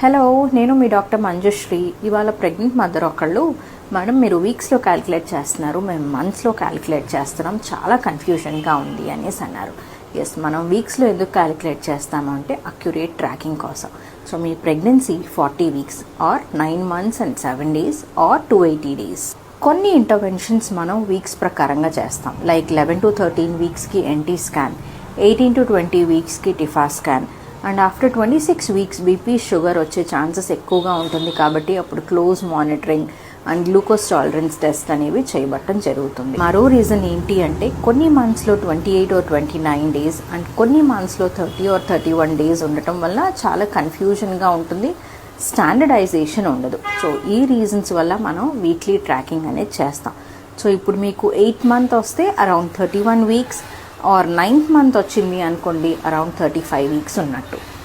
Hello నేను మీ doctor Manjushree. ఇవాళ pregnant mother ఒకళ్ళు. మేడం మీరు వీక్స్లో క్యాలిక్యులేట్ చేస్తున్నారు. మేము మంత్స్లో క్యాలిక్యులేట్ చేస్తున్నాం. చాలా కన్ఫ్యూజన్గా ఉంది అనేసి అన్నారు. ఎస్ మనం వీక్స్లో ఎందుకు క్యాలిక్యులేట్ చేస్తాము అంటే అక్యురేట్ ట్రాకింగ్ కోసం. So me pregnancy forty weeks or nine months and seven days or two eighty days. కొన్ని ఇంటర్వెన్షన్స్ మనం వీక్స్ ప్రకారంగా చేస్తాం. Like eleven to thirteen వీక్స్కి NT scan eighteen to twenty వీక్స్కి TIFFA scan and after twenty six weeks BP sugar వచ్చే chances ఎక్కువగా ఉంటుంది కాబట్టి అప్పుడు close monitoring and glucose tolerance test అనేవి చేయబట్టడం జరుగుతుంది. మరో రీజన్ ఏంటి అంటే కొన్ని మంత్స్లో twenty eight or twenty nine days and కొన్ని మంత్స్లో thirty or thirty one days ఉండటం వల్ల చాలా కన్ఫ్యూజన్గా ఉంటుంది స్టాండర్డైజేషన్ ఉండదు. సో ఈ రీజన్స్ వల్ల మనం వీక్లీ ట్రాకింగ్ అనేది చేస్తాం. సో ఇప్పుడు మీకు ఎయిట్ మంత్ వస్తే around thirty one weeks or ninth month వచ్చింది అనుకోండి అరౌండ్ థర్టీ ఫైవ్ వీక్స్ ఉన్నట్టు.